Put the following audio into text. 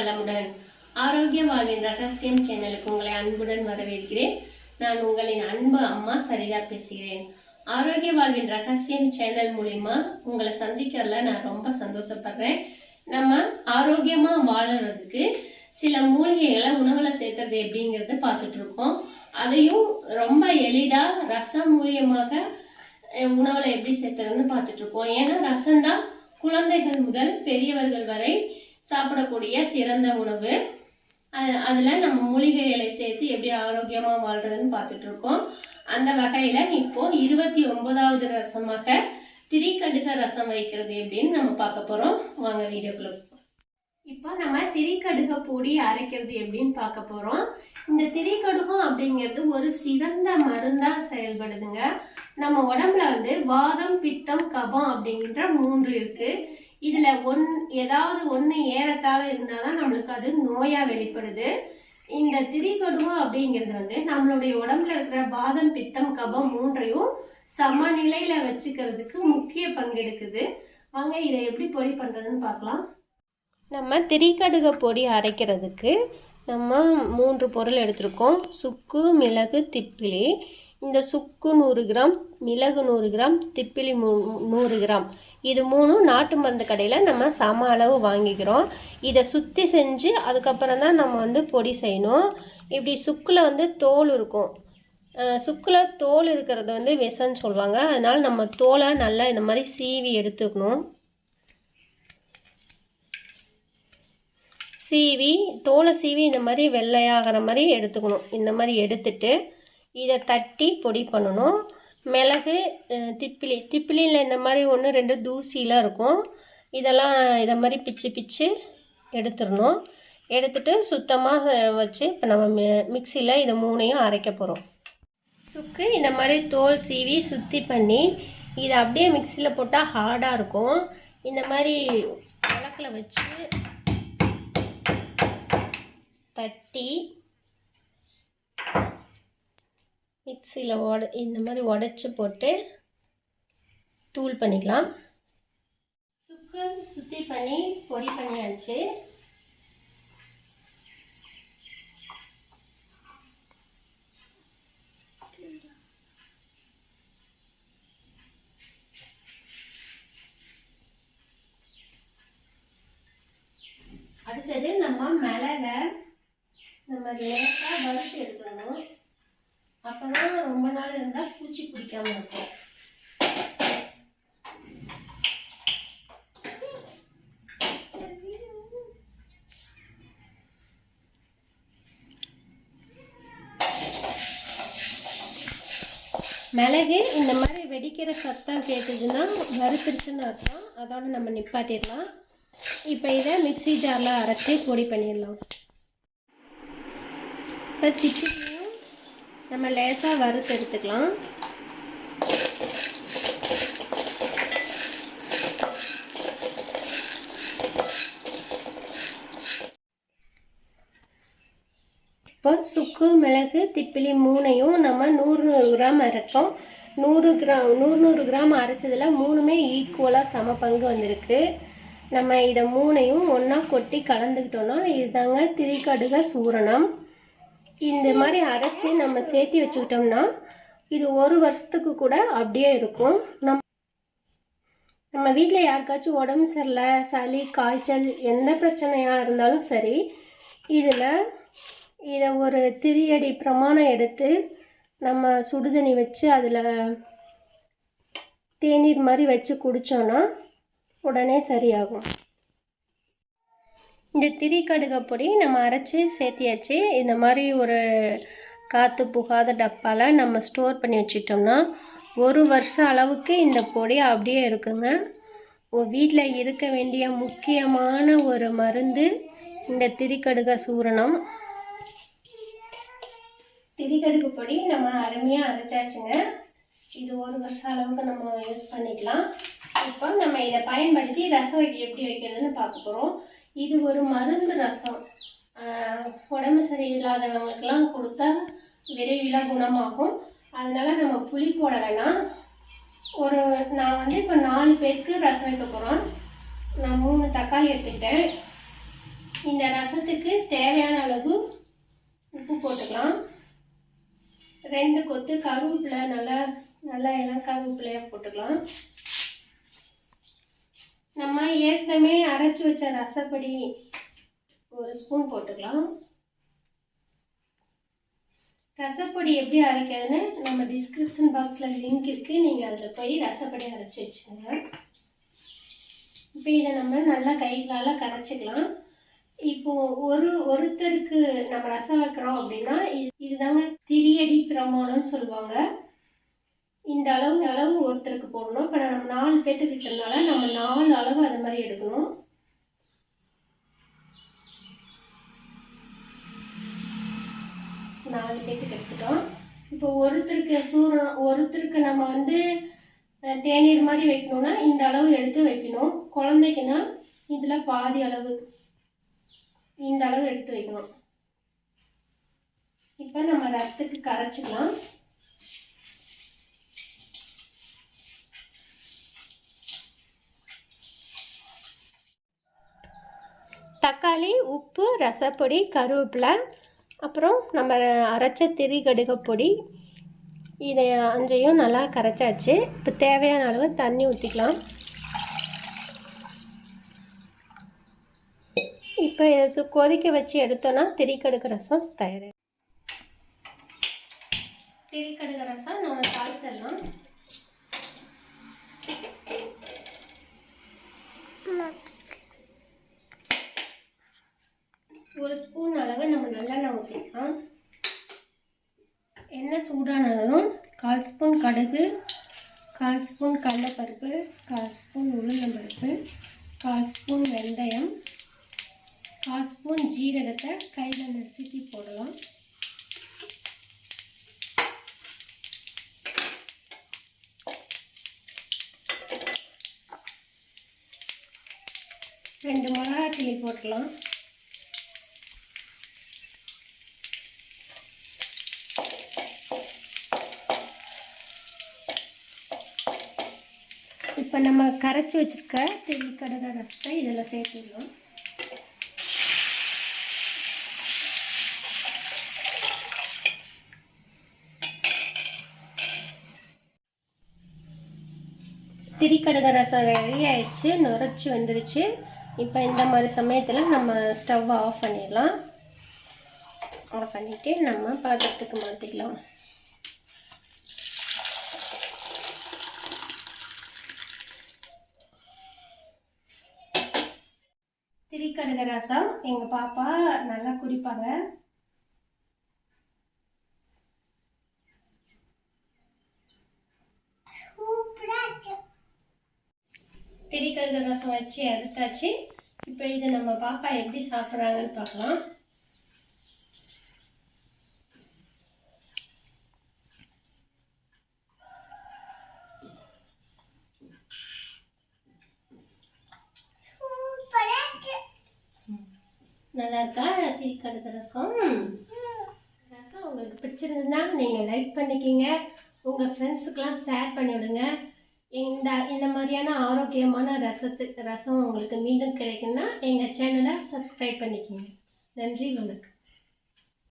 வளமுடன் ஆரோக்கிய வாழ்வின் ரகசியம் சேனலுக்கு உங்களை அன்புடன் வரவேற்கிறேன். நான் உங்களின் அன்பு அம்மா சரிதா பேசுகிறேன். ஆரோக்கிய வாழ்வின் ரகசியம் சேனல் மூலிமா உங்களை சந்திக்கிறதுல நான் ரொம்ப சந்தோஷப்படுறேன். நம்ம ஆரோக்கியமாக வாழறதுக்கு சில மூலிகைகளை உணவில் சேர்க்கறது எப்படிங்கிறத பார்த்துட்டு இருக்கோம். அதையும் ரொம்ப எளிதாக ரசம் மூலியமாக உணவில் எப்படி சேர்த்துறதுன்னு பார்த்துட்டு இருக்கோம். ஏன்னா ரசம் தான் குழந்தைகள் முதல் பெரியவர்கள் வரை சாப்பிடக்கூடிய சிறந்த உணவு. அதில் அதுல நம்ம மூலிகைகளை சேர்த்து எப்படி ஆரோக்கியமாக வாழ்கிறதுன்னு பார்த்துட்டு இருக்கோம் அந்த வகையில் இப்போ இருபத்தி ஒன்பதாவது ரசமாக திரிக்கடுக ரசம் வைக்கிறது எப்படின்னு நம்ம பார்க்க போகிறோம் வாங்க வீடியோக்குள்ள இப்போ நம்ம திரிக்கடுக பொடி அரைக்கிறது எப்படின்னு பார்க்க போகிறோம் இந்த திரிக்கடுகம் அப்படிங்கிறது ஒரு சிறந்த மருந்தாக செயல்படுதுங்க. நம்ம உடம்புல வந்து வாதம் பித்தம் கபம் அப்படிங்கிற மூன்று இருக்குது இதுல ஒன் ஏதாவது ஒன்று ஏறத்தாழ இருந்தாதான் நம்மளுக்கு அது நோயா வெளிப்படுது. இந்த திரிகடுவம் அப்படிங்கிறது வந்து நம்மளுடைய உடம்புல இருக்கிற பாதம் பித்தம் கபம் மூன்றையும் சமநிலையில வச்சுக்கிறதுக்கு முக்கிய பங்கெடுக்குது. வாங்க இதை எப்படி பொடி பண்ணுறதுன்னு பார்க்கலாம். நம்ம திரிகடுக பொடி அரைக்கிறதுக்கு நம்ம மூன்று பொருள் எடுத்திருக்கோம். சுக்கு மிளகு திப்பிலி. இந்த சுக்கு நூறு கிராம் மிளகு நூறு கிராம் திப்பிலி மூ நூறு கிராம். இது மூணும் நாட்டு மருந்து கடையில் நம்ம சம அளவு வாங்கிக்கிறோம். இதை சுற்றி செஞ்சு அதுக்கப்புறம் தான் நம்ம வந்து பொடி செய்யணும். இப்படி சுக்கில் வந்து தோல் இருக்கும். சுக்கில் தோல் இருக்கிறது வந்து விசன்னு சொல்லுவாங்க. அதனால் நம்ம தோலை நல்லா இந்த மாதிரி சீவி எடுத்துக்கணும். சீவி தோலை சீவி இந்த மாதிரி வெள்ளையாகிற மாதிரி எடுத்துக்கணும். இந்த மாதிரி எடுத்துட்டு இதை தட்டி பொடி பண்ணணும். மிளகு திப்பிலி. திப்பிலியில் இந்த மாதிரி ஒன்று ரெண்டு தூசிலாம் இருக்கும். இதெல்லாம் இதை மாதிரி பிச்சு பிச்சு எடுத்துடணும். எடுத்துட்டு சுத்தமாக வச்சு இப்போ நம்ம மி மிக்சியில் இதை மூணையும் அரைக்க போகிறோம் சுக்கு இந்த மாதிரி தோல் சீவி சுத்தி பண்ணி இதை அப்படியே மிக்சியில் போட்டால் ஹார்டாக இருக்கும். இந்த மாதிரி விளக்கில் வச்சு தட்டி மிக்சியில் உட இந்த மாதிரி உடச்சி போட்டு தூள் பண்ணிக்கலாம். சுக்கு சுத்தி பண்ணி பொடி பண்ணியாச்சு. அடுத்தது நம்ம மிளகை நம்ம லேசாக வறுத்து எடுக்கணும் அப்போ தான் ரொம்ப நாள் இருந்தால் பூச்சி பிடிக்காம இருக்கும் மிளகு இந்த மாதிரி வெடிக்கிற சத்தம் கேட்டதுன்னா வறுத்துருச்சுன்னு அர்த்தம். அதோட நம்ம நிப்பாட்டிடலாம். இப்போ இதை மிக்சி ஜாரில் அரைச்சி பொடி பண்ணிடலாம். இப்போ திப்பிலையும் நம்ம லேசாக வறுத்து எடுத்துக்கலாம். இப்போ சுக்கு மிளகு திப்பிலி மூணையும் நம்ம நூறு நூறு கிராம் அரைச்சோம். நூறு கிராம் நூறு நூறு கிராம் அரைச்சதில் மூணுமே ஈக்குவலாக சம பங்கு வந்திருக்கு. நம்ம இதை மூணையும் ஒன்றா கொட்டி கலந்துக்கிட்டோன்னா இதுதாங்க திரிகடுக சூரணம். இந்த மாதிரி அரைச்சி நம்ம சேர்த்து வச்சுக்கிட்டோம்னா இது ஒரு வருஷத்துக்கு கூட அப்படியே இருக்கும். நம் நம்ம வீட்டில் யாருக்காச்சும் உடம்பு சரியில்லை சளி காய்ச்சல் எந்த பிரச்சனையாக இருந்தாலும் சரி இதில் இதை ஒரு திரியடி பிரமாணம் எடுத்து நம்ம சுடுதண்ணி வச்சு அதில் தேநீர் மாதிரி வச்சு குடித்தோன்னா உடனே சரியாகும். இந்த திரிக்கடுகை பொடி நம்ம அரைச்சி சேர்த்தியாச்சு இந்த மாதிரி ஒரு காற்று புகாத டப்பாவில் நம்ம ஸ்டோர் பண்ணி வச்சிட்டோம்னா ஒரு வருஷம் அளவுக்கு இந்த பொடி அப்படியே இருக்குங்க. வீட்டில் இருக்க வேண்டிய முக்கியமான ஒரு மருந்து இந்த திரிக்கடுக சூரணம். திரிகடுகு பொடி நம்ம அருமையாக அரைச்சாச்சுங்க. இது ஒரு வருஷம் அளவுக்கு நம்ம யூஸ் பண்ணிக்கலாம். இப்போ நம்ம இதை பயன்படுத்தி ரசம் எப்படி வைக்கிறதுன்னு பார்க்க போகிறோம் இது ஒரு மருந்து ரசம். உடம்பு சரியில்லாதவங்களுக்கெல்லாம் கொடுத்தா விரைவில் குணமாகும். அதனால் நம்ம புளி போட வேணாம். ஒரு நான் வந்து இப்போ நாலு பேருக்கு ரசம் வைக்க போகிறோம் நான் மூணு தக்காளி எடுத்துக்கிட்டேன். இந்த ரசத்துக்கு தேவையான அளவு உப்பு போட்டுக்கலாம். ரெண்டு கொத்து கருவேப்பிலை நல்லா நல்லா எல்லாம் கருவேப்பிலையாக போட்டுக்கலாம். நம்ம ஏற்கனவே அரைச்சி வச்ச ரசப்படி ஒரு ஸ்பூன் போட்டுக்கலாம். ரசப்பொடி எப்படி அரைக்கிறதுன்னு நம்ம டிஸ்கிரிப்ஷன் பாக்ஸில் லிங்க் இருக்குது நீங்கள் அதில் போய் ரசப்பொடி அரைச்சி வச்சுக்கோங்க. இப்போ இதை நம்ம நல்லா கை கரைச்சிக்கலாம். இப்போது ஒரு ஒருத்தருக்கு நம்ம ரசம் வைக்கிறோம் அப்படின்னா இது இதுதாங்க திரியடி பிரமாணம்னு சொல்லுவாங்க. இந்த அளவு அளவு ஒருத்தருக்கு போடணும். இப்போ நம்ம நாலு பேர்த்துக்கு இருக்கிறதுனால நம்ம நாலு அளவு அது மாதிரி எடுக்கணும். நாலு பேர்த்துக்கு எடுத்துட்டோம். இப்போ ஒருத்தருக்கு சூரணம் ஒருத்தருக்கு நம்ம வந்து தேநீர் மாதிரி வைக்கணும்னா இந்த அளவு எடுத்து வைக்கணும். குழந்தைக்குன்னா இதில் பாதி அளவு இந்த அளவு எடுத்து வைக்கணும். இப்போ நம்ம ரசத்துக்கு கரைச்சிக்கலாம். தக்காளி உப்பு ரசப்பொடி கருவேப்பிலை அப்புறம் நம்ம அரைச்ச திரிகடுக பொடி. இதை அஞ்சையும் நல்லா கரைச்சாச்சு. இப்போ தேவையான அளவு தண்ணி ஊற்றிக்கலாம் இப்போ இதுக்கு கொதிக்க வச்சு எடுத்தோன்னா திரிக்கடுக்கு ரசம் தயார் திரிக்கடுக்கு ரசம் நம்ம தாளிச்சிடலாம். ஒரு ஸ்பூன் அளவு நம்ம நல்லெண்ணெய் ஊற்றிக்கலாம் எண்ணெய் சூடானதும் கால் ஸ்பூன் கடுகு கால் ஸ்பூன் கடலைப்பருப்பு கால் ஸ்பூன் உளுந்தம்பருப்பு கால் ஸ்பூன் வெந்தயம் கால் ஸ்பூன் ஜீரகத்தை கையில் நசுக்கி போடலாம். ரெண்டு மிளகா கிளி போட்டுடலாம் இப்போ நம்ம கரைச்சி வச்சிருக்க தெளிக்கடலை ரசத்தை இதில் சேர்த்துடலாம் திரிக்கடுக ரசம் ரெடி ஆயிடுச்சு நுரைச்சி வந்துருச்சு. இப்போ இந்த மாதிரி சமயத்தில் நம்ம ஸ்டவ் ஆஃப் பண்ணிடலாம். ஆஃப் பண்ணிவிட்டு நம்ம பாத்திரத்துக்கு மாற்றிக்கலாம் திரிக்கடுக ரசம் எங்கள் பாப்பா நல்லா குடிப்பாங்க. திரிக்கடுக ரசம் வச்சு எடுத்தாச்சு இப்போ இது நம்ம பாப்பா எப்படி சாப்பிட்றாங்கன்னு பார்க்கலாம். நல்லா இருக்கா கடுகு ரசம்? ரசம் உங்களுக்கு பிடிச்சிருந்ததுன்னா நீங்கள் லைக் பண்ணிக்கிங்க. உங்கள் ஃப்ரெண்ட்ஸுக்கெலாம் ஷேர் பண்ணிவிடுங்க. இந்த இந்த மாதிரியான ஆரோக்கியமான ரசத்துக்கு ரசம் உங்களுக்கு மீண்டும் கிடைக்குன்னா எங்கள் சேனலை சப்ஸ்கிரைப் பண்ணிக்கிங்க. நன்றி வணக்கம்.